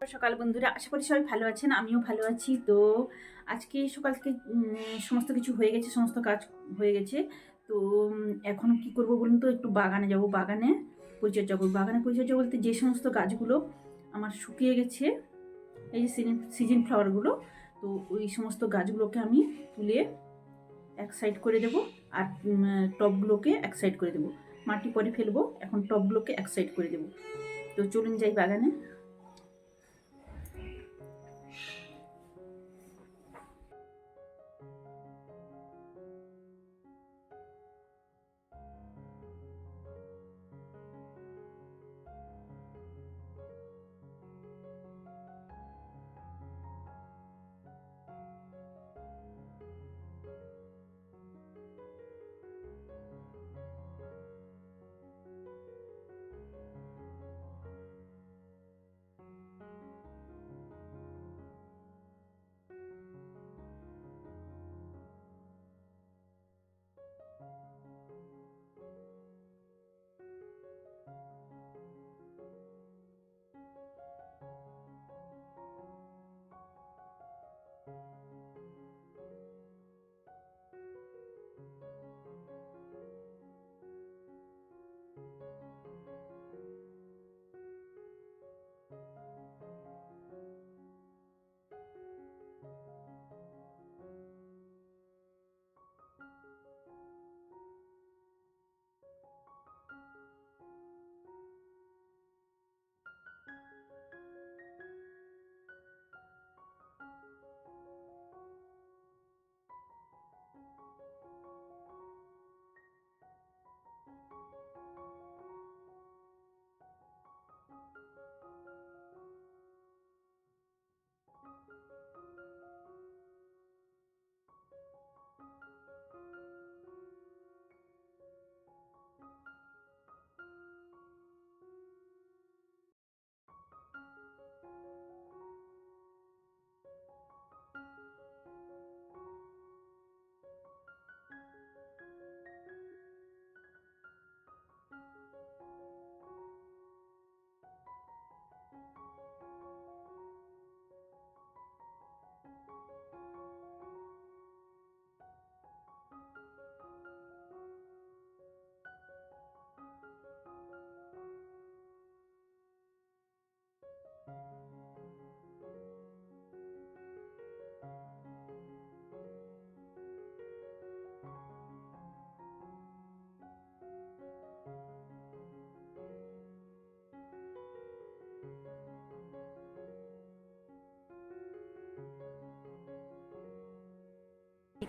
সকাল বন্ধুরা আশা করি সবাই ভালো আছেন আমিও ভালো আছি। তো আজকে সকাল থেকে সমস্ত কিছু হয়ে গেছে সমস্ত কাজ হয়ে গেছে। তো এখন কি করব বলুন তো? একটু বাগানে যাব বাগানে পরিচর্যা করব। বাগানে পরিচর্যা বলতে যে সমস্ত গাছগুলো আমার শুকিয়ে গেছে এই যে সিজন সিজন ফ্লাওয়ারগুলো তো ওই সমস্ত গাছগুলোকে আমি তুলে এক সাইড করে দেব আর উম, টবগুলোকে এক সাইড করে দেব। মাটি পরে ফেলব এখন টবগুলোকে এক সাইড করে দেব। তো চলুন যাই বাগানে।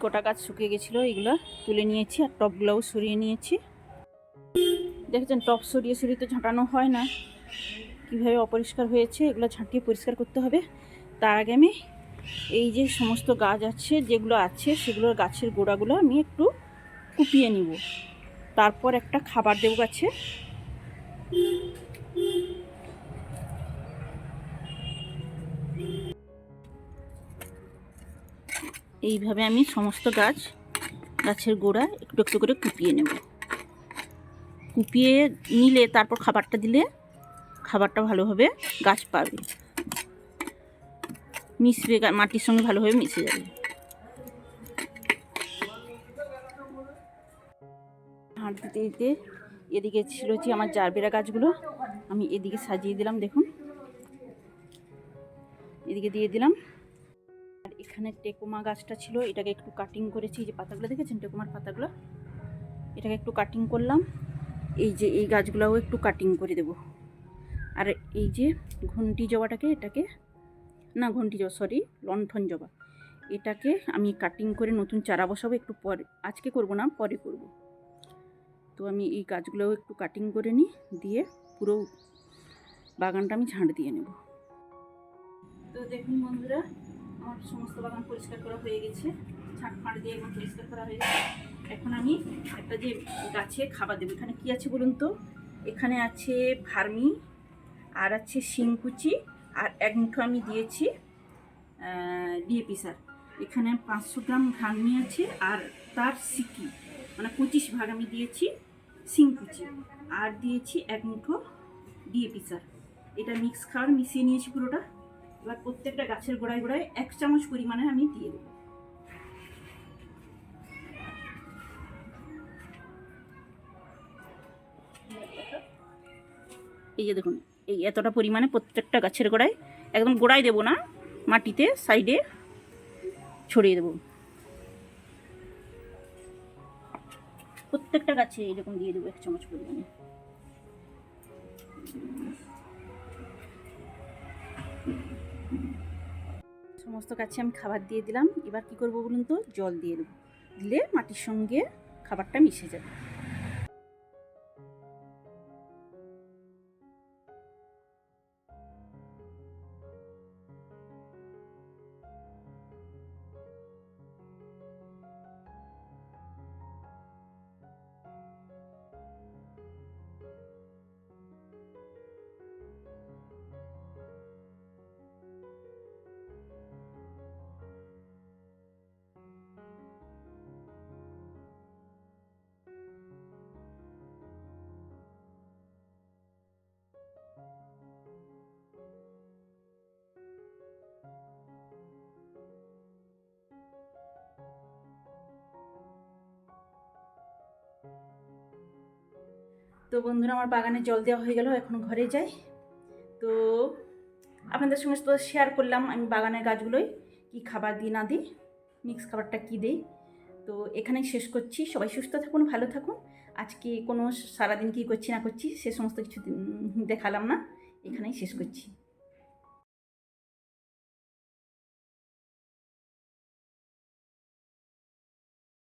কোটা গাছ শুকিয়ে গেছিল, এগুলো তুলে নিয়েছি আর টপগুলোও সরিয়ে নিয়েছি। দেখেছেন, টপ সরিয়ে সরিয়ে তো ঝাঁটানো হয় না। কীভাবে অপরিষ্কার হয়েছে, এগুলো ঝাঁটিয়ে পরিষ্কার করতে হবে। তার আগে আমি এই যে সমস্ত গাছ আছে, যেগুলো আছে, সেগুলোর গাছের গোড়াগুলো আমি একটু কুপিয়ে নিব। তারপর একটা খাবার দেবো গাছে। এইভাবে আমি সমস্ত গাছ, গাছের গোড়া একটু একটু করে কুপিয়ে নেব। কুপিয়ে নিলে তারপর খাবারটা দিলে খাবারটা ভালোভাবে গাছ পাবে। মিশবে মাটির সঙ্গে ভালোভাবে মিশে যাবে। হাঁট দিতে দিতে এদিকে ছিল হচ্ছে আমার জারবেরা গাছগুলো। আমি এদিকে সাজিয়ে দিলাম, দেখুন। এদিকে দিয়ে দিলাম। এখানে টেকোমা গাছটা ছিল, এটাকে একটু কাটিং করেছি, এই যে পাতাগুলো দেখেছেন? টেকোমার পাতাগুলো? এটাকে একটু কাটিং করলাম, এই যে এই গাছগুলোও একটু কাটিং করে দেব। আর এই যে ঘন্টি জবাটাকে, এটাকে, না ঘন্টি জবা সরি লণ্ঠন জবা, এটাকে আমি কাটিং করে নতুন চারা বসাবো, একটু পরে, আজকে করব না, পরে করব। তো আমি এই গাছগুলোও একটু কাটিং করে নিই, দিয়ে পুরো বাগানটা আমি ঝাঁট দিয়ে নেব। তো দেখুন বন্ধুরা আমার সমস্ত বাগান পরিষ্কার করা হয়ে গেছে। ঝাঁট ফাঁট দিয়ে একদম পরিষ্কার করা হয়ে গেছে। এখন আমি একটা যে গাছে খাবার দেবো। এখানে কি আছে বলুন তো? এখানে আছে ভার্মি, আর আছে শিংকুচি, আর এক মুঠো আমি দিয়েছি ডিএপি সার। এখানে পাঁচশো গ্রাম ভার্মি আছে, আর তার সিকি মানে পঁচিশ ভাগ আমি দিয়েছি শিংকুচি, আর দিয়েছি এক মুঠো ডিএপি সার। এটা মিক্স খাবার মিশিয়ে নিয়েছি পুরোটা। এবার প্রত্যেকটা গাছের গোড়ায় গোড়ায় এক চামচ পরিমাণে আমি দিয়ে দেবো। এই যে দেখুন, এই এতটা পরিমাণে প্রত্যেকটা গাছের গোড়ায় একদম গোড়ায় দেবো না, মাটিতে, সাইডে ছড়িয়ে দেবো। প্রত্যেকটা গাছে এরকম দিয়ে দেবো এক চামচ পরিমাণে। সমস্ত কাছে আমি খাবার দিয়ে দিলাম। এবার কি করব বলুন তো? জল দিয়ে দেবো। দিলে মাটির সঙ্গে খাবারটা মিশে যাবে। তো বন্ধুরা, আমার বাগানে জল দেওয়া হয়ে গেল, এখন ঘরে যাই। তো আপনাদের সঙ্গে তো শেয়ার করলাম আমি বাগানের গাছগুলোই কি খাবার দিই, না দিই মিক্স খাবারটা কী দিই। তো এখানেই শেষ করছি। সবাই সুস্থ থাকুন, ভালো থাকুন। আজকে কোনো সারাদিন কী করছি, না করছি, সে সমস্ত কিছু দেখালাম না। এখানেই শেষ করছি।